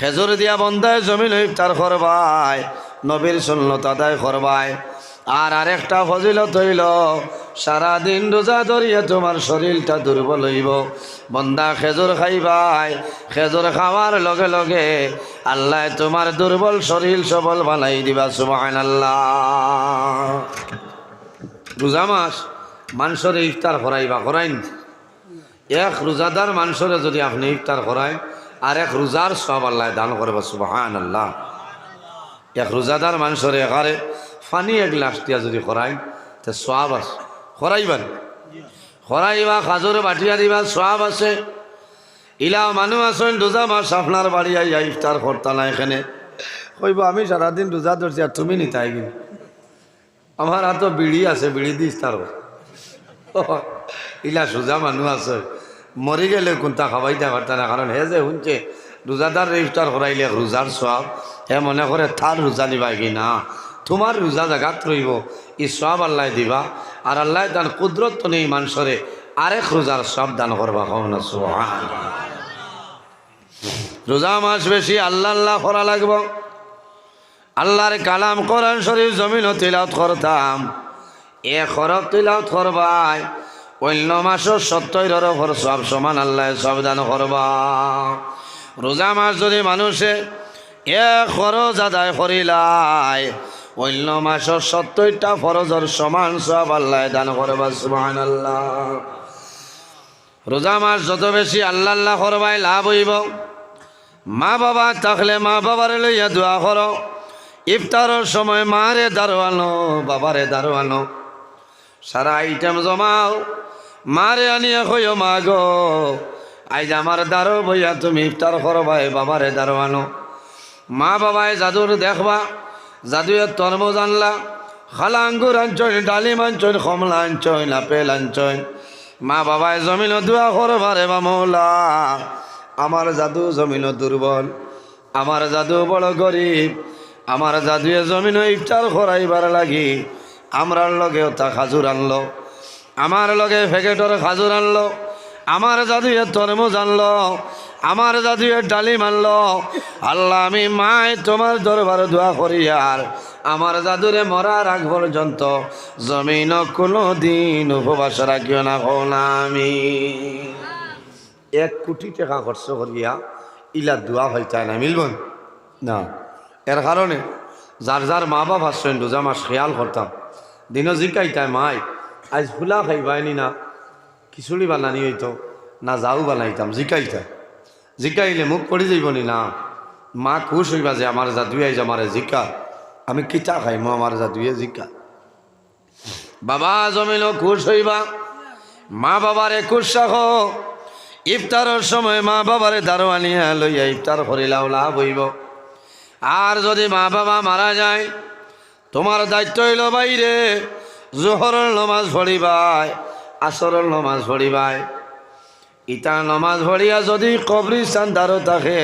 খেজুর দিয়া বন্ধায় জমিন ইফতার করবায়, নবীর সুন্নত আদায় করবায়। আর আরেকটা ফজিলত হইল, সারাদিন রোজা ধরিয়ে তোমার শরীরটা দুর্বল হইব। বন্দা খেজুর খাইবাই খেজুর খাওয়ার লগে লগে আল্লাহ তোমার দুর্বল শরীর সবল বানাই দিবা সুবাহ আল্লাহ রোজা মাস, মানুষের ইফতার করাইবা, করাইন। এক রোজাদার মানুষের যদি আপনি ইফতার করায় আর এক রোজার সব আল্লাহ দান করবে সুবাহান আল্লাহ এক রোজাদার মানুষের একারে ফানি এক গ্লাস দিয়া যদি করাই তে সব আছে। করাইবান করাইবা খাজুর বাটিয়া দিবা সব আছে। ইলা মানুষ আছেন, রোজা মাস আপনার বাড়ি আইয়া ইফতার করতা না এখানে। কইব, আমি সারাদিন রোজা ধরছি আর তুমি নিতাই কিন্তু আমার হাতো বিড়ি আছে, বিড়ি দিস তার ইলা সোজা মানুষ আছে। মরি গেলে কোনটা খাবাইতে পারত না কারণ হে যে শুনছে রোজাদার রেজিস্টার করাইলে রোজার সব হে মনে করে তার রোজা দিবা কি না? তোমার রোজা জাগাত রইব ই সব আল্লাহ দিবা। আর আল্লাহ দান কুদরত তো নেই মানুষরে আরেক রোজার সব দান করবা কম না সোহান রোজা মাস বেশি আল্লাহ আল্লাহ করা লাগবো। আল্লাহর কালাম কোরআন শরীফ জমিন তিলাওত করতাম এ খরব তিলাওত করবাই অন্য মাসও সত্তর ওপর সব সমান আল্লাহ সব দান করবা। রোজা মাস যদি মানুষে এ খরচ আদায় করিলাই অন্য মাসের সত্তরটা ফরজর সমান সব আল্লাহ দান করবা সুমান আল্লাহ রোজা মাস যত বেশি আল্লাহ আল্লাহ করবাই লাভ হইব। মা বাবা থাকলে মা বাবার লইয়া দোয়া করো। ইফতারের সময় মারে দারোয়ানো, বাবারে দারোয়ানো। সারা আইটেম জমাও মারে আনিয়া কইও, মা গো আইজ আমার দারো বইয়া তুমি ইফতার করবাই বাবারে দারোয়ানো মা বাবায় জাদুর দেখবা জাদুয়ে তরমুজ আনলা খালা আঙ্গুর আনছইন ডালিম আনছইন কমলা আনছইন আপেল আনছইন মা বাবায় জমিন দোয়া করবারে বা মৌলা। আমার জাদু জমিন দুর্বল, আমার জাদু বড় গরিব। আমার জাদুয়ে জমিন ইফতার করাইবার লাগি। আমরার লগে তা খাজুর আনলো। আমার লগে প্যাকেটর খাজুর আনলো, আমার জাদুয়ে তরমুজ আনলো, আমার জাদুয়ে ডালিম আনলো। আল্লাহ, আমি মায় তোমার দরবার দোয়া করি আর আমার জাদুরে মরার আগ পর্যন্ত জমিন কোনো দিন উপবাস রাখিও না আমি এক কোটি টাকা খরচ করিয়া ইলা দোয়া হইতে না মিলবন না। এর কারণে যার যার মা বাবা আসছেন রোজা মাস খেয়াল করতাম। দিনও জিকাইতাই মাই। আজ ফুলা খাইবাইনি না, খিচুড়ি বানানি হইতো, না যাও বানাইতাম জিকাইতাই জিকাইলে মুখ পড়ি যাইবনি না। মা খুশ হইবা যে আমার জাদুয়ে আইজ আমার জিকা। আমি কিতা খাইমো আমার জাদুয়ে জিকা। বাবা জমিল খুশ হইবা। মা বাবার একুশ শাখ ইফতারের সময় মা বাবারে দারোয়ানিয়া লইয়া ইফতার করিলাও লাভ হইব। আর যদি মা বাবা মারা যায়, তোমার দায়িত্ব হইল বাইরে। জোহরের নমাজ ভরিবাই আসরের নমাজ ভরিবাই ইটা নমাজ ভরিয়া যদি কবরিস্তান দ্বারো থাকে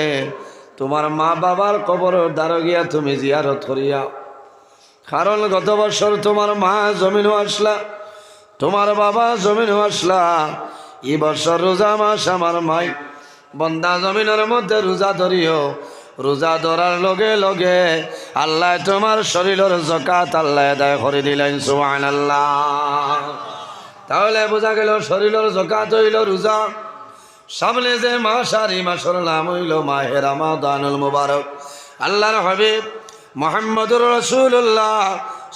তোমার মা বাবার কবরের দ্বারো গিয়া তুমি জিয়ারত করিয়া কারণ গত বছর তোমার মা জমিনও আসলা তোমার বাবা জমিনও আসলা এই বছর রোজা মাস আমার মাই। বন্দা জমিনের মধ্যে রোজা ধরিও রোজা ধরার লগে লগে আল্লাহ তোমার শরীরের জকাত আল্লাহ আদায় করে দিলেন সুহান আল্লাহ তাহলে বোঝা গেল শরীরের জকাত হইল রোজা। সামনে যে মাস আর মাসের নাম হইল মাহের আমাদানুল মুবারক। আল্লাহর হাবিব মোহাম্মদুর রসুল্লাহ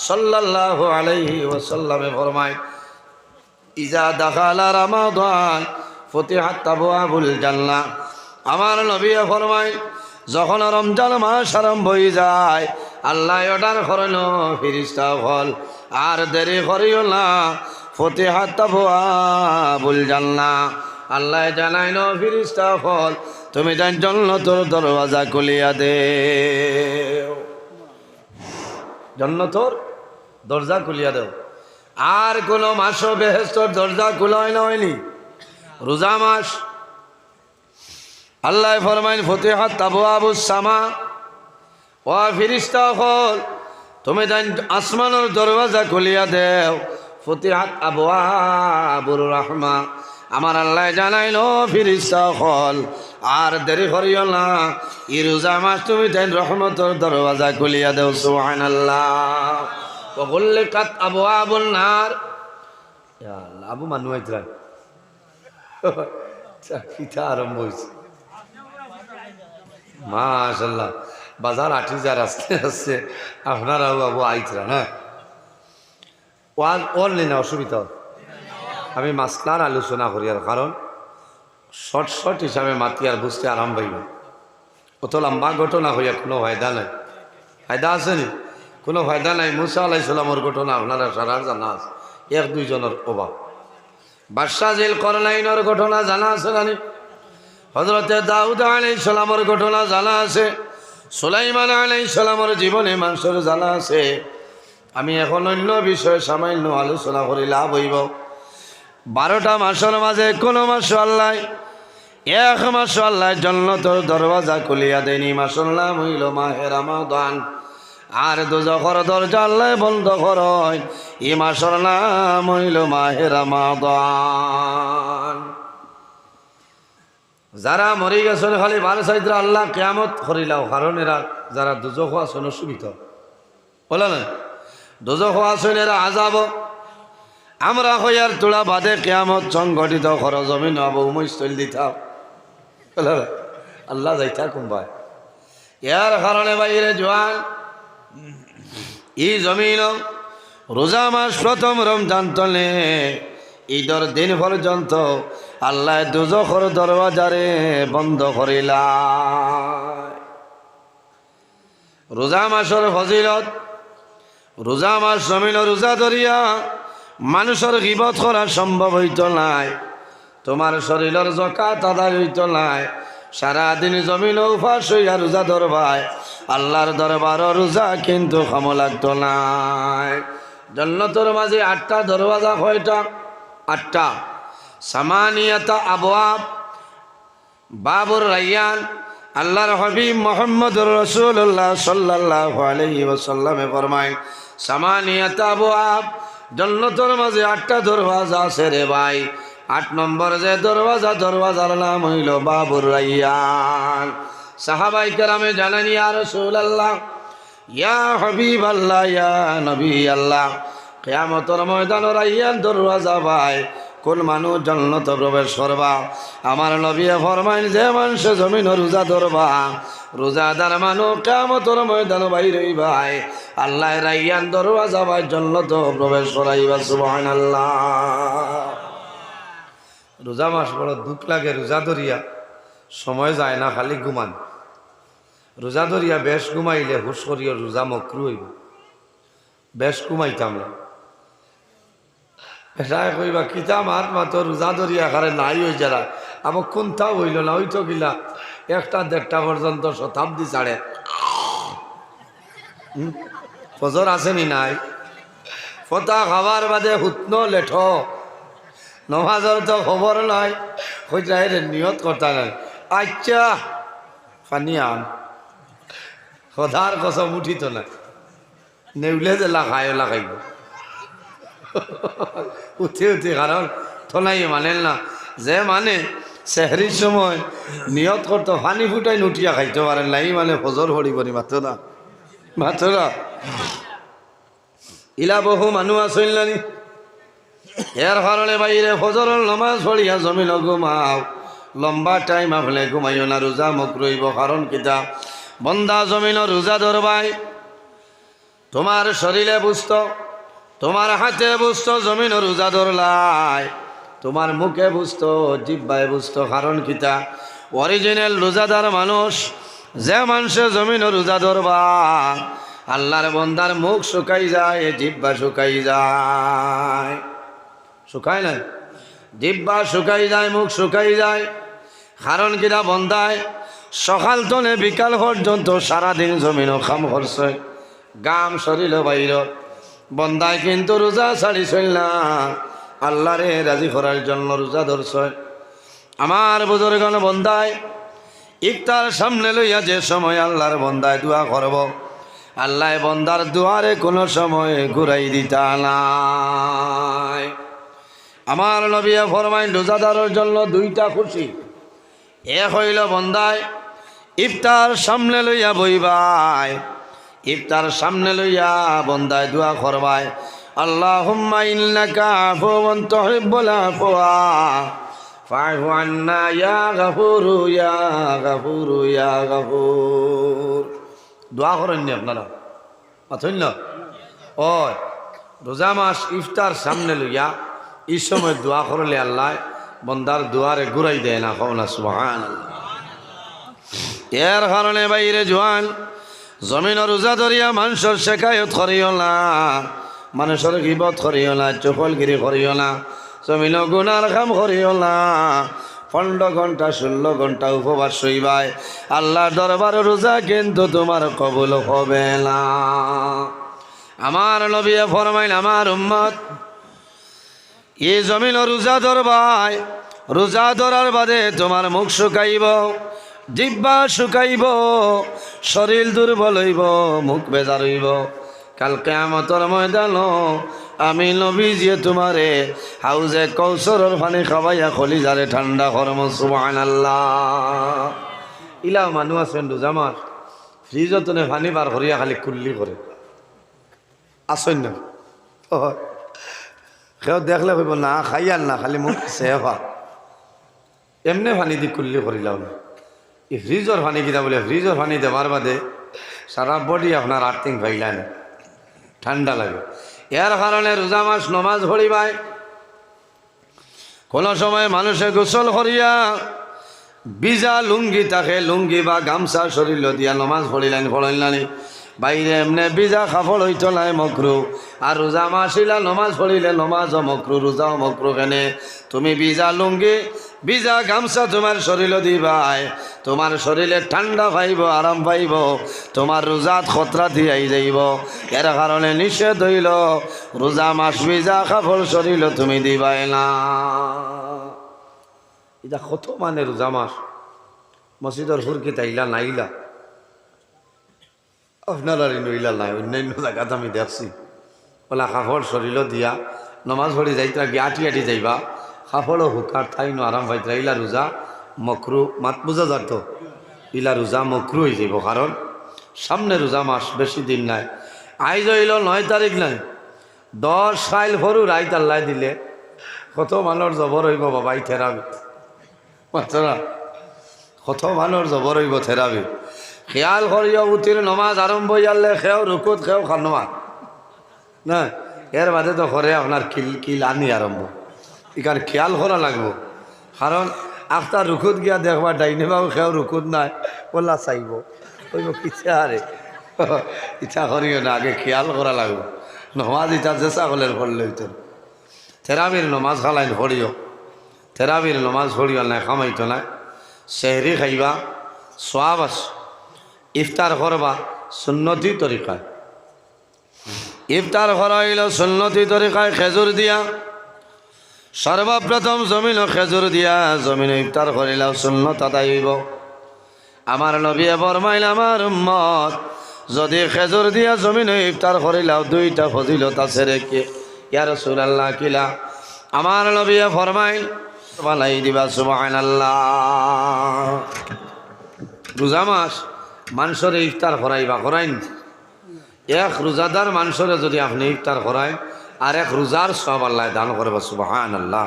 সাল্লাহ আলাইহি ওসাল্লামে ফরমায়, ইজা দাখালা রামাদান, ফতিহাত তাবুয়াবুল জান্নাহ। আমার নবী ফরমায় যখন রমজান মাস আরম্ভ হয়ে যায়, আল্লাহ অর্ডার করেন ফিরিস্তা ফল আর দেরি করিও না, ফতিহাত তাবুয়াবুল জান্নাহ। আল্লাহ জানাই ন ফিরিস্তা ফল তুমি জান জন্য তোর দরওয়াজা খুলিয়া দে জন্য তোর দরজা খুলিয়া দেও। আর কোনো মাসও বেহেস্তর দরজা খুলাই না। হয়নি রোজা মাস আল্লাহ ফরমাইন, ফতেহাত তাবু আবু সামা ও ফিরিস্তা হল তুমি জান আসমানের দরওয়াজা খুলিয়া দেও ফতেহাত আবু আবুর রহমা আমার আল্লাহ জানাইল ফিরিস্তা হল আর দেরি করিও না ই রোজা মাস তুমি তাই রহমতর দরওয়াজা খুলিয়া দেও সুহান আল্লাহ বললে কাত আবু আবুল নার আবু মানু কিতা আরম্ভ হয়েছে মাশাল্লাহ বাজার আটি যার আসতে আসছে আপনারাও বাবু আইতরা, না? ওর নেই না অসুবিধা। আমি মাসলার আলোচনা করি আর কারণ শর্ট শর্ট হিসাবে মাতি আর বুঝতে আরাম পাইব। অত লম্বা ঘটনা হইয়া কোনো ফায়দা নাই। ফায়দা আছে নি? কোনো ফায়দা নাই। মুসা আলাইসালামর ঘটনা আপনারা সারার জানা আছে। এক দুইজনের অভাব। বাদশাহ জেল করলাইনের ঘটনা জানা আছে জানি হজরতে দাউদ আলাই সালামর ঘটনা জানা আছে, সুলাইমান আলাই সালামর জীবনে মানুষের জানা আছে। আমি এখন অন্য বিষয়ে সামান্য আলোচনা করি, লাভ হইব। বারোটা মাসের মাঝে কোনো মাস আল্লাহ, এক মাস আল্লাহ জন্নতর দরওয়াজা খুলিয়া দেয়নি। মাসের নাম হইল মাহের আমাদান আর দুজখর দরজা আল্লাহ বন্ধ করয় ই মাসের নাম হইল মাহের আমাদান যারা মরি গেছেন খালি ভালো সাইদ্রা আল্লাহ কেয়ামত করিলাও, কারণ এরা যারা দুজখ আছেন অসুবিধা। বলে না? দুজখ আছেন, এরা আজাব। আমরা হইয়ার তোলা বাদে কেয়ামত সংগঠিত কর জমিন উমৈশ দিতাম বলে? আল্লাহ যাইতা কুম্বায় ইয়ার কারণে বাইরে জোয়ান, ই জমিন রোজা মাস প্রথম রমজান তলে ঈদর দিন পর্যন্ত আল্লাহ দুজখর দরওয়াজারে বন্ধ করিলা রোজা মাসের ফজিলত, রোজা মাস জমিন রোজা ধরিয়া মানুষের গিবত করা সম্ভব হইত নাই, তোমার শরীরের জকাত আদায় হইত নাই, সারাদিন জমিন উপাস হইয়া রোজা ধরবায়, আল্লাহর দরবার রোজা কিন্তু ক্ষম লাগতো নাই। জন্নতর মাঝে আটটা দরওয়াজা কয়টা? আটটা। সামানিয়াতা আবওয়াব। বাবুর রাইয়ান, আল্লাহর হবিব মোহাম্মদ রসুল্লাহ সাল্লাহ আলহি ওসাল্লামে ফরমায়, সামানিয়াতা আবওয়াব জন্নতর মাঝে আটটা দরওয়াজা আছে রে ভাই। আট নম্বর যে দরওয়াজা, দরওয়াজার নাম হইল বাবুর রাইয়ান। সাহাবাই কেরামে জানানি আর রসুল আল্লাহ ইয়া হবিব আল্লাহ ইয়া নবী আল্লাহ, কেয়ামতর ময়দান রাইয়ান দরওয়াজা ভাই কোন মানুষ জন্নত প্রবেশ করবা। আমার নবী ফরমাইন, যে মানুষ জমিন রোজা ধরবা, রোজাদার মানুষ কেমতর ময়দান বাইরে ভাই আল্লাহ রাইয়ান দরওয়াজা ভাই জন্নত প্রবেশ করাইবা সুবহান আল্লাহ রোজা মাস বড় দুঃখ লাগে, রোজা ধরিয়া সময় যায় না, খালি ঘুমান। রোজা ধরিয়া বেশ ঘুমাইলে হুশ করিয়া রোজা মকরু হইব। বেশ ঘুমাইতাম। না এটাই কইবা কিতা মাত মাতো রোজা ধরিয়া খারে নাই হয়ে যারা আমার কোনটাও হইল না হইতো গিলা একটা দেড়টা পর্যন্ত শতাব্দী ছাড়ে? ফজর আসেনি নাই? ফতা খাবার বাদে হুতন লেঠ। নমাজর তো খবর নাই। হইতা নিয়ত কথা নাই। আচ্ছা পানি আন। সদার কসম উঠিত না নেউলে যে লাখায় লাগাইব উঠে উঠে কারণ থলাই মানেন না। যে মানে চেহরির সময় নিয়ত করতো, পানি ফুটাই নুটিয়া খাইতে পারেন নাই মানে ফজর হরি পরি মাত্র না। মাত্র না। ইলা বহু মানুষ আসইল নানি। এর কারণে বাইরে ফজরের নমাজ পড়িয়া জমিন ঘুমাও লম্বা টাইম আপনি ঘুমাইও না রোজা মুখ রইব কারণ কিতা। বন্দা জমিন রোজা ধরবাই তোমার শরীরে বুঝতো তোমার হাতে বুঝতো জমিন রোজা ধরলাই, তোমার মুখে বুঝতো, জিব্বায় বুঝতো কারণ কিতা অরিজিনাল রোজাদার মানুষ, যে মানুষে জমিন রোজা ধরবা, আল্লাহর বন্দার মুখ শুকাই যায়, জিব্বা শুকাই যায়। শুকায় না জিব্বা শুকাই যায়, মুখ শুকাই যায়। কারণ কিনা বন্দায়? সকাল তনে বিকাল পর্যন্ত সারাদিন জমিনও খাম করছে, গাম শরীর বাইর বন্দায় কিন্তু রোজা ছাড়ি না। আল্লাহরে রাজি করার জন্য রোজা ধরছে। আমার বুজুর্গণ বন্দায়, ইফতার সামনে লইয়া যে সময় আল্লাহর বন্দায় দোয়া করব, আল্লাহ বন্দার দুয়ারে কোনো সময় ঘুরাই দিতা নাই। আমার নবী ফরমাইন, রোজাদারের জন্য দুইটা খুশি। এ হইল বন্দায়, ইফতার সামনে লইয়া বইবাই ইফতার সামনে লইয়া বন্দায় দোয়া করবাই আল্লাহ দোয়া করেন নি আপনারা? পাথর না ও রোজা মাস ইফতার সামনে লইয়া এই সময় দোয়া করলে আল্লাহ বন্দার দুয়ারে ঘুরাই দেয় না কও না সুবহান এর কারণে বাইরে জোয়ান জমিন রোজা ধরিয়া মানুষের শেখায়ত করিও না মানুষের গিবত করিও না চকলগিরি করিও না জমিন গুনার কাম করিও না পনেরো ঘণ্টা ষোলো ঘণ্টা উপবাস হইবাই আল্লাহ দরবার রোজা কিন্তু তোমার কবুল হবে না আমার নবী ফরমাইন আমার উম্মত, এই জমিন রোজা ধরবাই রোজা ধরার বাদে তোমার মুখ শুকাইব। জিব্বা শুকাইব, শরীর দুর্বল হইব, মুখ বেজার হইব। কালকে আমতর ময়দান আমি নবী যে তোমারে হাউজে কৌশলর পানি খাবাইয়া খলি যারে ঠান্ডা কর্ম সুবান আল্লাহ ইলা মানুষ আছেন রোজামার ফ্রিজতনে পানি বার করিয়া খালি কুল্লি করে। আসেন না? দেখলে কইব, না খাই না, খালি মোক চেফা এমনি পানি দি কুল্লি করিলাম। না ফ্রিজর পানি কিনা বলে ফ্রিজর পানি দেওয়ার বাদে সারা বডি আপনার আর্থিং ভাইলা না। ঠান্ডা লাগে। এর কারণে রোজা মাস নমাজ পড়িবাই কোনো সময় মানুষে গোসল করিয়া বিজা লুঙ্গি তাকে লুঙ্গি বা গামছা শরীর দিয়া নমাজ পড়িলেন পড়িলানি বাইরে এমনি বিজা কাপড় হইত নাই মকরু আর রোজা মাসিলা নমাজ পড়িলে নমাজ মকরু রোজাও মকরু কেনে? তুমি বিজা লুঙ্গি বিজা গামছা তোমার শরীর দিবাই। তোমার শরীরে ঠান্ডা পাইব, আরাম পাইব, তোমার রোজাত খতরা দিয়াই যাইব। এর কারণে নিষেধ হইল, রোজা মাস বিজা কাপড় শরীর তুমি দিবাই না। এটা কত মানে রোজা মাস? মসজিদর হুরকি তাইলা নাইলা আপনার আর নইলা নাই, অন্যান্য জায়গাত আমি দেখছি। ওলা কাপড় শরীর দিয়া, নমাজ পড়ি যাইতরা গিয়ে আটি আটি যাইবা? কাপড়ও হুকার ঠাই নো আরাম পাইতরা ইলা রোজা মকরু মাত বুঝা যাত ইলা রোজা মকরু হয়ে যাইব কারণ সামনে রোজা মাস বেশি দিন নাই। আইজ হইল নয় তারিখ নাই। দশ সাইল ভরু রাইত আল্লাহ দিলে। কত মানুষ জবর হইব বাবাই থেরাবি মাত্রা কত মানুষ জবর হইব থেরাবি খেয়াল করিয়া উঠির নমাজ আরম্ভ হইয়ালে খেও রুকুত খেও খানোয়া না এর বাদে তো করে আপনার কিল কিল আনি আরম্ভ এখানে খেয়াল করা লাগবো। কারণ আফতার রুকুত গিয়া দেখবা ডাইনে বাবু খেও রুকুত নাই বললা চাইব। ওই ইচ্ছা আরে ইচ্ছা করিও না, আগে খেয়াল করা লাগবো। নমাজ ইচ্ছা চেষ্টা করলে পড়লে হইতো থেরাবির নমাজ খালাইন পড়িও থেরাবির নমাজ পড়িও নাই খামাইতো নাই। সেহরি খাইবা সোয়াব ইফতার করবা সুন্নতি তরিকায় ইফতার করা হইল সুন্নতি তরিকায় খেজুর দিয়া। সর্বপ্রথম জমিন খেজুর দিয়া জমিন ইফতার করিলাম সুন্নত আদায়ব আমার নবী বরমাইল আমার উম্মত, যদি খেজুর দিয়া জমিন ইফতার করিলাও দুইটা ফজিলত আছে রেখে ইয়ার সুরাল্লাহ কিলা আমার নবী ফরমাইল, বালাই দিবা সুবাহ আল্লাহ রোজা মাস, মানুষের ইফতার করাইবা, করাইন। এক রোজাদার মানুষের যদি আপনি ইফতার করায় আর এক রোজার সব আল্লাহ দান করবে সুবাহান আল্লাহ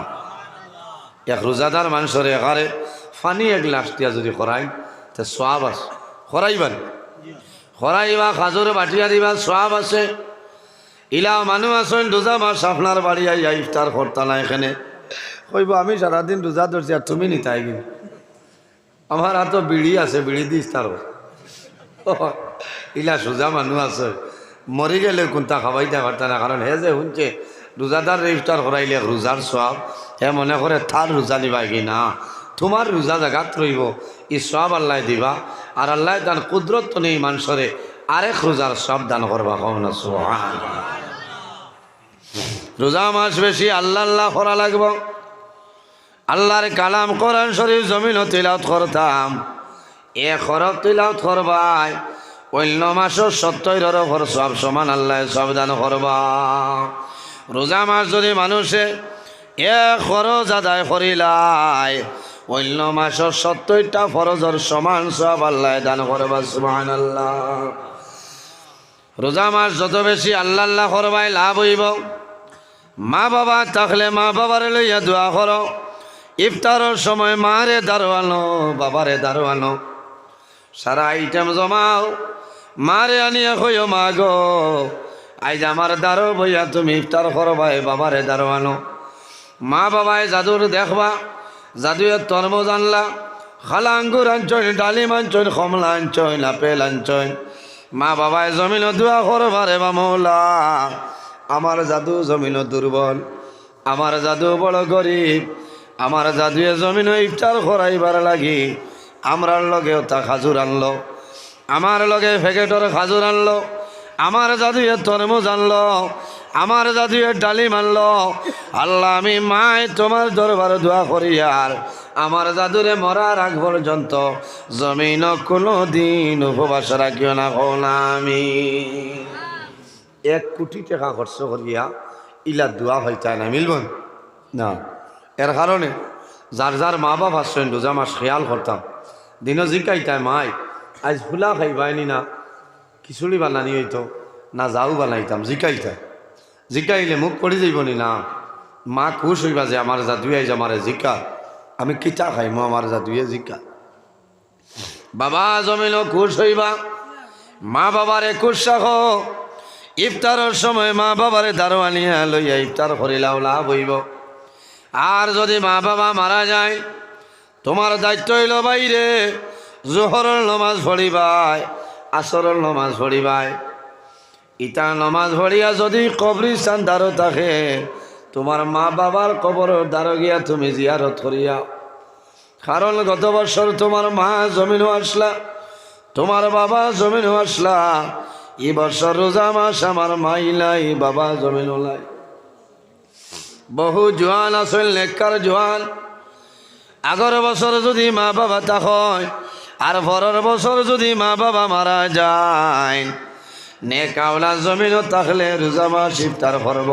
এক রোজাদার মানুষের একারে ফানি এক গ্লাস দিয়া যদি করাই তে সব আছে। করাইবেন করাইবা খাজুর বাটিয়া দিবা সব আছে। ইলা মানুষ আছেন রোজা মাস আপনার বাড়ি আইয়া ইফতার করতা না এখানে। কইব, আমি সারাদিন রোজা ধরছি আর তুমি নিতাই কিন্তু আমার হাতে বিড়ি আছে, বিড়ি দিস তার ইলা সোজা মানুষ আছে। মরি গেলে কোনটা খাবাইতে পারতা না কারণ হে যে শুনছে রোজাদার রেজিস্টার করাইলে রোজার সব হে মনে করে তার রোজা দিবা কি না? তোমার রোজা জাগাত রইব ই সব আল্লাহ দিবা আর আল্লাহ দান কুদরত তো নেই মানুষরে আরেক রোজার সব দান করবা কম না সোহান রোজা মাস বেশি আল্লাহ আল্লাহ করা লাগবো। আল্লাহর কালাম কোরআন শরীফ জমিন তিলাওত করতাম এ খরব তিলাওত করবাই অন্য মাসও সত্তর ঘর সব সমান আল্লাহ সব দান করবা। রোজা মাস যদি মানুষে এ খরচ আদায় করিলাই অন্য মাসের সত্তরটা ফরজর সমান সব আল্লাহ দান করবা সুবহান আল্লাহ রোজা মাস যত বেশি আল্লাহ আল্লাহ করবাই লাভ হইব। মা বাবা থাকলে মা বাবারে লইয়া দোয়া করো। ইফতারের সময় মারে দারোয়ানো, বাবারে দারোয়ানো। সারা আইটেম জমাও। মারে আনিয়া কইও, মা গো, আইজ আমার দারো বইয়া তুমি ইফতার করবাই বাবারে দারোয়ানো মা বাবায় জাদুর দেখবা, জাদুয়ে তরমুজ আনলা, খালা আঙ্গুর আনছইন ডালিম আনছইন কমলা আনছইন আপেল আনছইন মা বাবায় জমিন দোয়া করবারে বা মৌলা, আমার জাদু জমিন দুর্বল, আমার জাদু বড় গরিব, আমার জাদুয়ে জমিন ইফতার করাইবার লাগি, আমরার লগেও তা খাজুর আনলো। আমার লগে ফেকেটর খাজুর আনলো, আমার জাদুয়ে তরমুজ আনলো, আমার জাদুয়ে ডালিম আনলো। আল্লাহ, আমি মায় তোমার দরবার দোয়া করি আর আমার জাদুরে মরার আগ পর্যন্ত জমিন কোনো দিন উপবাস রাখিও না আমি এক কোটি টাকা খরচ করিয়া ইলা দোয়া হইতে না মিলবন না? এর কারণে যার যার মা বাবা আসছেন রোজা মাস খেয়াল করতাম। দিনও জিকাইতাই মাই আজ ফুলা খাইবাইনি না, খিচুড়ি বানানি হইতো, না যাও বানাইতাম জিকাইতাই জিকাইলে মুখ পড়ি যাইবনি না। মা খুশ হইবা যে আমার জাদুয়ে আইজ আমারে জিকা। আমি কিতা খাইমো আমার জাদুয়ে জিকা? বাবা জমিল খুশ হইবা। মা বাবারে খুশ রাখো। ইফতারের সময় মা বাবারে দারোয়ানিয়া লইয়া ইফতার করিলাও লাভ হইব আর যদি মা বাবা মারা যায়, তোমার দায়িত্ব হইল বাইরে। জোহরের নমাজ পড়িবাই আসরের নমাজ পড়িবাই ইটা নমাজ পড়িয়া যদি কবরিস্তান দ্বারো থাকে তোমার মা বাবার কবরের দ্বারো গিয়া তুমি জিয়ারত করিয়া কারণ গত বছর তোমার মা জমিনও আসলা তোমার বাবা জমিনও আসলা এই বছর রোজা মাস আমার মাই নাই, বাবা জমিনও নাই। বহু জোয়ান আসল নেককার জোয়ান আগর বছর যদি মা বাবা তাক আর পরের বছর যদি মা বাবা মারা যায় নেকাওলা জমিনও থাকলে রোজা মাস ইফতার করব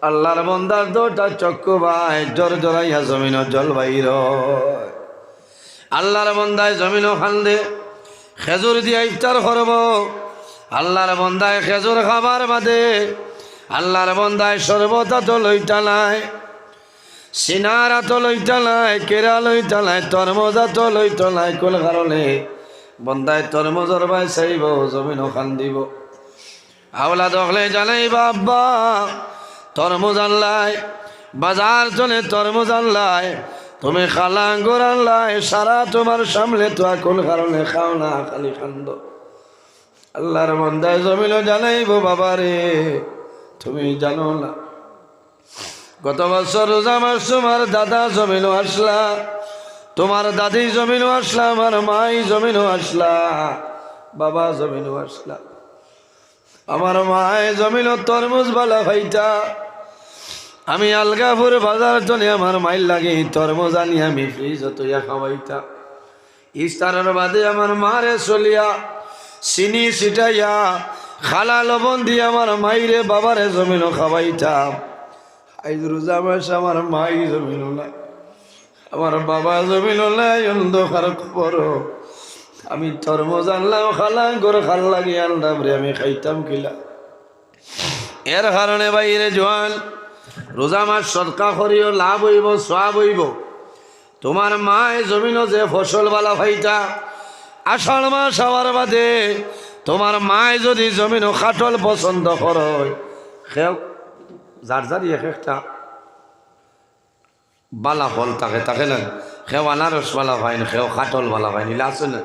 আল্লাহর বন্দার দোটা চক্ষু ভাই জোর জোরাইয়া জমিনও জল বাইর আল্লাহর বন্দায় জমিনও খান্দে, খেজুর দিয়া ইফতার করব। আল্লাহর বন্দায় খেজুর খাবার বাদে, আল্লাহর বন্দায় সর্বতা তো লইটা নাই সিনারা তো লইটা নাই, কেরা লইটা নাই, তরমজা তো লইটা নাই, কোন কারণে? বন্দায় তরমজর বাই চাইব জমিন খান দিব আওলা দখলে জানাই বাবা তরমুজ আনলাই, বাজার চলে তরমুজ আনলাই, তুমি খালা আঙ্গুর আনলাই, সারা তোমার সামনে তো কোন কারণে খাও না, খালি খান্দ। আল্লাহর বন্দায় জমিল জানাইব, বাবারে, তুমি জানো না। গত বছর মাস তোমার দাদা জমিনও আসলা, তোমার দাদি জমিনও আসলা, আমার মাই জমিনও আসলা, বাবা জমিনও আসলা। আমার মায় জমিনও তরমুজ বালা ভাইটা, আমি আলগাপুর বাজার চলে আমার মাইল লাগে তরমুজ আনি আমি ফ্রিজ তৈয়া খাওয়াইতা। ইস্তারের বাদে আমার মারে চলিয়া চিনি ছিটাইয়া, খালা লবণ দিয়ে আমার মাইরে বাবারে জমিনও খাওয়াইতাম আইজ রোজা মাস আমার মাই জমিন নাই। আমার বাবা জমিন নাই, অন্ধকার খবর আমি তরমুজ আনলাম খালা গরু খাল লাগি আনলাম রে, আমি খাইতাম কিলা। এর কারণে বাইরে জোয়ান, রোজা মাস সৎকা করিও, লাভ হইব সব হইব। তোমার মায় জমিনও যে ফসল বালা ভাইটা, আষাঢ় মাস হওয়ার বাদে তোমার মায় যদি জমিনও খাটল পছন্দ করয়, সেও যার যার এক একটা বালা ফল থাকে থাকে না। সেও আনারস বালা পায় না সেও খাটল বালা পায় নিলে আছে না?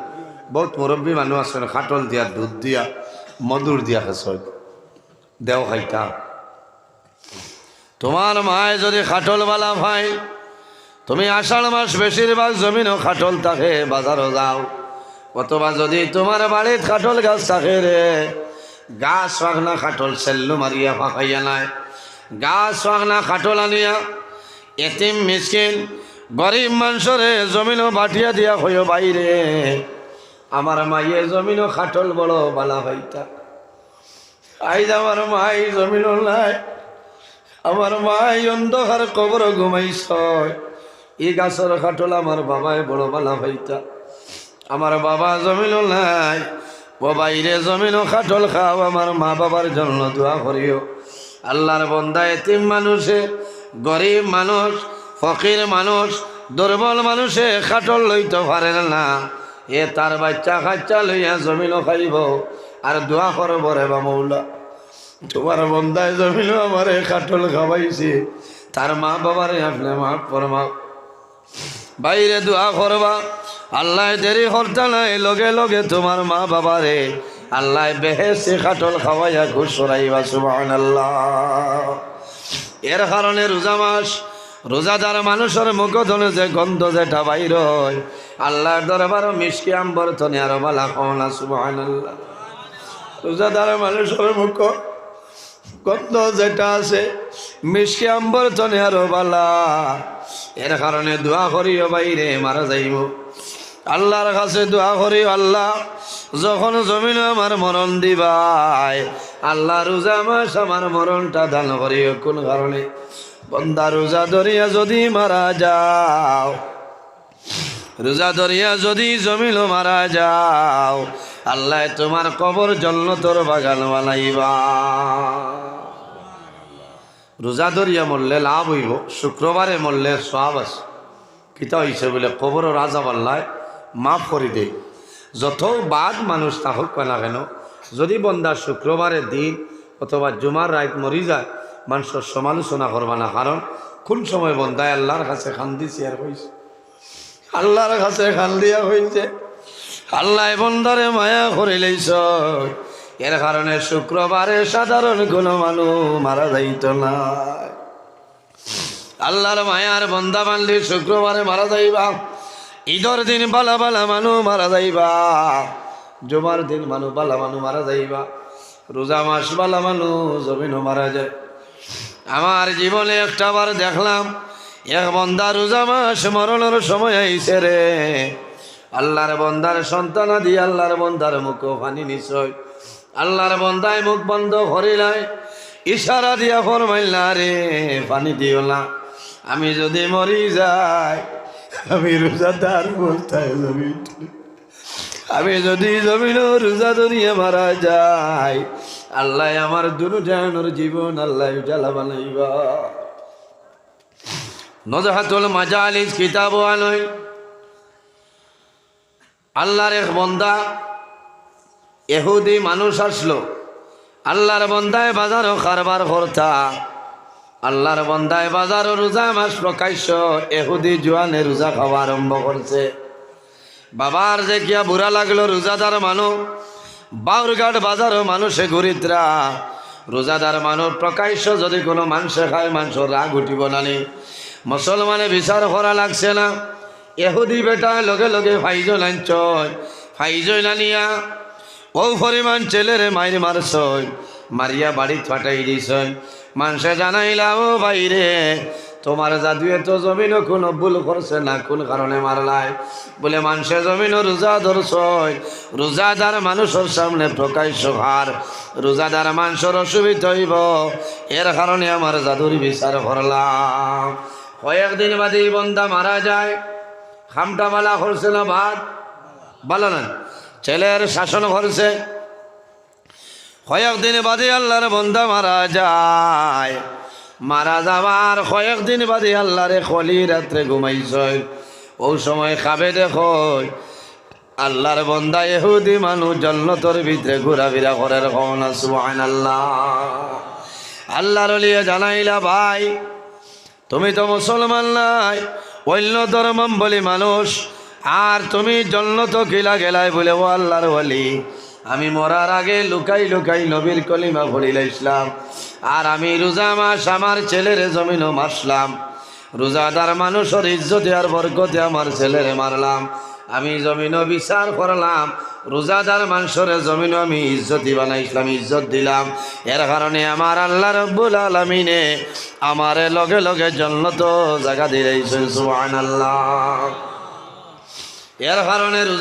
বহুত মুরব্বী মানুষ আছে না? খাটল দিয়া, দুধ দিয়া মধুর দিয়া খেসয় দেও খাইতা তোমার মায় যদি খাটল বালা ভাই, তুমি আষাঢ় মাস বেশিরভাগ জমিনও খাটল থাকে বাজারও যাও। অথবা যদি তোমার বাড়ির খাটল গাছ থাকে রে গাছ ফাঁকনা খাটল সেল্লু মারিয়া ফাঁকাইয়া নাই। গাছ ফাঁকনা খাটল আনিয়া, এতিম মিসকিন গরিব মানুষরে জমিনও বাটিয়া দিয়া হইও বাইরে। আমার মাইয়ে জমিনও খাটল বড় বালা ভাইটা আইজ আমার মাই জমিনও নাই, আমার মাই অন্ধকার কবর ঘুমাইছ। এই গাছের খাটল আমার বাবায় বড় বালা হইতা। আমার বাবা জমিল নাই, ও বাইরে জমিন খাটল খাও, আমার মা বাবার জন্য দোয়া করিও। আল্লাহর বন্দা এতিম মানুষে, গরিব মানুষ, ফকির মানুষ, দুর্বল মানুষে খাটল লইতে পারে না। এ তার বাচ্চা খাচ্চা লইয়া জমিন খাইব, আর দোয়া করব রে বা মৌলা। তোমার বন্দায় জমিন আমারে খাটল খাওয়াইছে, তার মা বাবারে আপনি মাফ ফরমাও। বাইরে দোয়া করবা, আল্লাহ দেরি করতে নাই, লগে লগে তোমার মা বাবারে আল্লাহ বেহেসে খাটল খাওয়াইয়া ঘুষ সরাইবা সুবাহ এর কারণে রোজা মাস, রোজাদার মানুষের মুখধনে যে গন্ধ যেটা বাইর হয়, আল্লাহর দরবার মিষ্টি আম্বর তনে আরও বালা কনা সুবাহ রোজাদার মানুষের মুখ, গন্ধ যেটা আছে, মিষ্টি আম্বর তনে আরও বালা। এর কারণে দোয়া করিও বাইরে, মারা যাইব। আল্লাহর কাছে দোয়া করি আল্লাহ যখন জমিন আমার মরণ দিবাই আল্লাহ রোজা মাস আমার মরণটা দান করিও কোন কারণে? বন্দা রোজা ধরিয়া যদি মারা যাও, রোজা ধরিয়া যদি জমিল মারা যাও, আল্লাহ তোমার কবর জন্য তোর বাগান বানাইবা। রোজা ধরিয়া মরলে লাভ হইব, শুক্রবারে মরলে সব আছে। কিতা হইছে বলে, কবর রাজা পাল্লায় মাফ করে দে যত বাদ মানুষ তা হোক না কেন, যদি বন্দা শুক্রবারের দিন অথবা জুমার রাত মরি যায় মানুষের সমালোচনা করবা না কারণ কোন সময় বন্দায় আল্লাহর কাছে খান্দি শেয়ার হয়েছে আল্লাহর কাছে খান্দিয়া হয়েছে আল্লাহ বন্দারে মায়া করিলেইছ এর কারণে শুক্রবারে সাধারণ কোনো মানুষ মারা যাইত না আল্লাহর মায়ার বন্দা বান্ধি শুক্রবারে মারা যাইবা। ঈদর দিন বালা বালা মানু মারা যাইবা। জমার দিন মানু বালা মানু মারা যাইবা। রোজা মাস বালা মানু জমিনও মারা যায়। আমার জীবনে একটা বার দেখলাম, এক বন্দা রোজা মাস মরণের সময় আইছে রে। আল্লাহর বন্দার সন্তান দি আল্লাহর বন্দার মুখ পানি নিশ্চয়। আল্লাহর বন্দায় মুখ বন্ধ করিলাই ইশারা দিয়া ফরমাইলা রে পানি দিও না। আমি যদি মরি যাই আমি রোজাদার জমিন আমি যদি জমিন রোজা ধরিয়ে মারা যাই আল্লাহ আমার দুনু জানোর জীবন আল্লাহ জ্বালা বানাইবা। নজহাতুল মাজালিস কিতাব আনয় আল্লাহর এক বন্দা এহুদি মানুষ আসলো। আল্লাহর বন্দায় বাজারও কারবার করতা আল্লাহর বন্দায় বাজার রোজা মাস প্রকাশ্য, এহুদি জোয়ানে রোজা খাওয়া আরম্ভ করছে। বাবার যে কিয়া বুড়া লাগল রোজাদার মানুষ বাউরঘাট বাজারও মানুষে ঘুরিতরা রোজাদার মানুষ প্রকাশ্য, যদি কোনো মাংসে খায় মাংস রাগ উঠিব নানি মুসলমানে বিচার করা লাগছে না। এহুদি বেটা লগে লগে ফাইজল আনছয় ফাইজল আনিয়া ও পরিমাণ ছেলেরে মাইর মারছয় মারিয়া বাড়ি ফাটাই দিছয় মানুষে জানাইলা ও বাইরে তোমার জাদুয়ে তো জমিনও কোনো ভুল করছে না, কোন কারণে মারলাই? বলে মানুষে জমিনও রোজা ধরছয় রোজাদার মানুষের সামনে প্রকাশ্য হার রোজাদার মানুষের অসুবিধা হইব। এর কারণে আমার জাদুর বিচার করলাম। কয়েকদিন বাদে বন্দা মারা যায়। খামটা মালা করছে না ভাত? ভালো না। ছেলের শাসন করছে। কয়েকদিন বাদে আল্লাহর বন্দা মারা যায়। মারা যাবার কয়েকদিন বাদে আল্লাহরে খলি রাত্রে ঘুমাইছ। ও সময় খাবে দেখো, আল্লাহর বন্দা এহুদি মানুষ জন্নতর ভিতরে ঘোরাফেরা করে রকম সুহান আল্লাহ আল্লাহর জানাইলা, ভাই, তুমি তো মুসলমান নাই, অন্য ধর্মাম মানুষ, আর তুমি জন্নত কিলা গেলাই বলে, ও আল্লাহর বলি আমি মরার আগে লুকাই লুকাই নবীর কলিমা ভরিল ইসলাম। আর আমি রোজা মাস আমার ছেলেরে জমিনও মাসলাম। রোজাদার মানুষের ইজ্জতে আর বরকতে আমার ছেলেরে মারলাম। আমি জমিনও বিচার করলাম। রোজাদার মানুষের জমিনও আমি ইজ্জতি বানাইছিলাম, ইজ্জত দিলাম। এর কারণে আমার আল্লাহ রব্বুল আলমিনে আমারে লগে লগে জন্নত জায়গা দিলেছেন সুবহানাল্লাহ। এর কারণে রোজা